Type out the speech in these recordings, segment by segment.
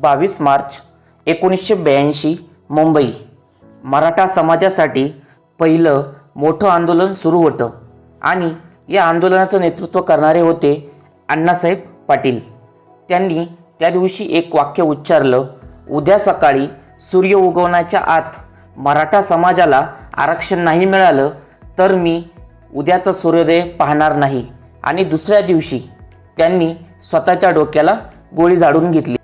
बावीस मार्च एकोणीसशे ब्याऐंशी मुंबई. मराठा समाजासाठी पहिलं मोठं आंदोलन सुरू होतं आणि या आंदोलनाचं नेतृत्व करणारे होते अण्णासाहेब पाटील. त्यांनी त्या दिवशी एक वाक्य उच्चारलं उद्या सकाळी सूर्य उगवण्याच्या आत मराठा समाजाला आरक्षण नाही मिळालं तर मी उद्याचा सूर्योदय पाहणार नाही. आणि दुसऱ्या दिवशी त्यांनी स्वतःच्या डोक्याला गोळी झाडून घेतली.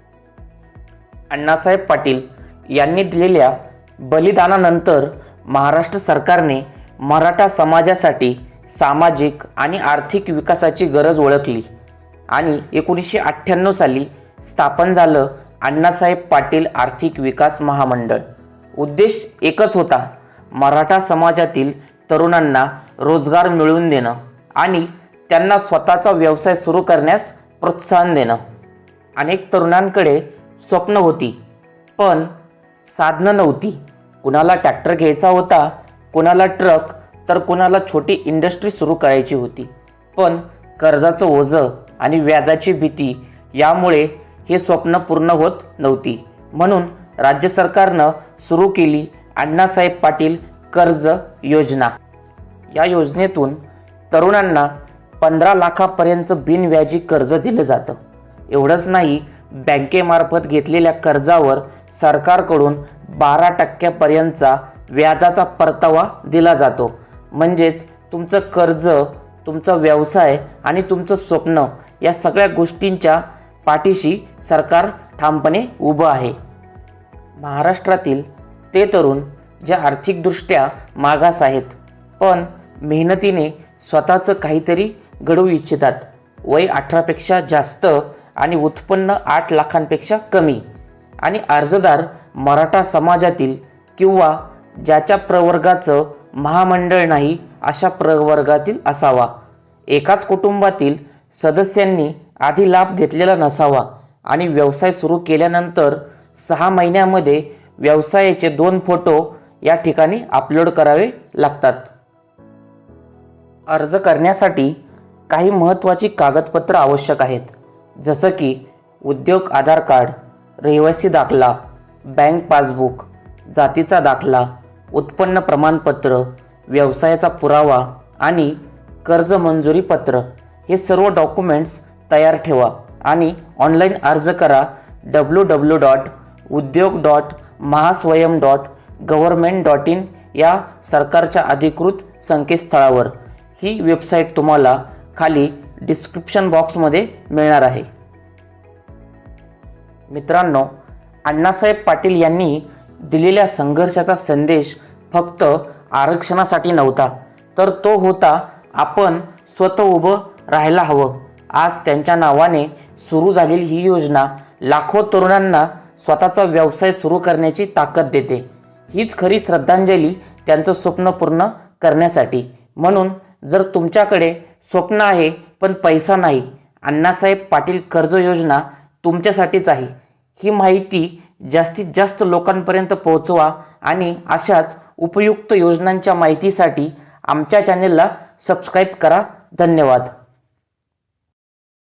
अण्णासाहेब पाटील यांनी दिलेल्या बलिदानानंतर महाराष्ट्र सरकारने मराठा समाजासाठी सामाजिक आणि आर्थिक विकासाची गरज ओळखली. आणि एकोणीसशे अठ्ठ्याण्णव साली स्थापन झालं अण्णासाहेब पाटील आर्थिक विकास महामंडळ. उद्देश एकच होता मराठा समाजातील तरुणांना रोजगार मिळवून देणं आणि त्यांना स्वतःचा व्यवसाय सुरू करण्यास प्रोत्साहन देणं. अनेक तरुणांकडे स्वप्न होती. पण साधनं नव्हती. कुणाला ट्रॅक्टर घ्यायचा होता कुणाला ट्रक तर कुणाला छोटी इंडस्ट्री सुरू करायची होती. पण कर्जाचं ओझं आणि व्याजाची भीती यामुळे हे स्वप्न पूर्ण होत नव्हती. म्हणून राज्य सरकारनं सुरू केली अण्णासाहेब पाटील कर्ज योजना. या योजनेतून तरुणांना पंधरा लाखापर्यंत बिनव्याजी कर्ज दिलं जातं. एवढंच नाही बँकेमार्फत घेतलेल्या कर्जावर सरकारकडून बारा टक्क्यापर्यंतचा व्याजाचा परतावा दिला जातो. म्हणजेच तुमचं कर्ज तुमचा व्यवसाय आणि तुमचं स्वप्न या सगळ्या गोष्टींच्या पाठीशी सरकार ठामपणे उभं आहे. महाराष्ट्रातील ते तरुण जे आर्थिकदृष्ट्या मागास आहेत पण मेहनतीने स्वतःचं काहीतरी घडवू इच्छितात. वय अठरापेक्षा जास्त आणि उत्पन्न आठ लाखांपेक्षा कमी. आणि अर्जदार मराठा समाजातील किंवा ज्याच्या प्रवर्गाचं महामंडळ नाही अशा प्रवर्गातील असावा. एकाच कुटुंबातील सदस्यांनी आधी लाभ घेतलेला नसावा आणि व्यवसाय सुरू केल्यानंतर सहा महिन्यामध्ये व्यवसायाचे दोन फोटो या ठिकाणी अपलोड करावे लागतात. अर्ज करण्यासाठी काही महत्त्वाची कागदपत्र आवश्यक आहेत. जसं की उद्योग आधार कार्ड रहिवासी दाखला बँक पासबुक जातीचा दाखला उत्पन्न प्रमाणपत्र व्यवसायाचा पुरावा आणि कर्ज मंजुरी पत्र. हे सर्व डॉक्युमेंट्स तयार ठेवा आणि ऑनलाईन अर्ज करा W W dot Udyog dot Mahaswayam dot government dot in या सरकारच्या अधिकृत संकेतस्थळावर. ही वेबसाईट तुम्हाला खाली डिस्क्रिप्शन बॉक्समध्ये मिळणार आहे. मित्रांनो अण्णासाहेब पाटील यांनी दिलेल्या संघर्षाचा संदेश फक्त आरक्षणासाठी नव्हता तर तो होता आपण स्वतः उभं राहायला हवं. आज त्यांच्या नावाने सुरू झालेली ही योजना लाखो तरुणांना स्वतःचा व्यवसाय सुरू करण्याची ताकद देते. हीच खरी श्रद्धांजली त्यांचं स्वप्न पूर्ण करण्यासाठी. म्हणून जर तुमच्याकडे स्वप्न आहे पण पैसा नाही. अण्णासाहेब पाटील कर्ज योजना तुमच्यासाठीच आहे. ही माहिती जास्तीत जास्त लोकांपर्यंत पोहोचवा आणि अशाच उपयुक्त योजनांच्या माहितीसाठी आमच्या चॅनेलला सबस्क्राईब करा. धन्यवाद.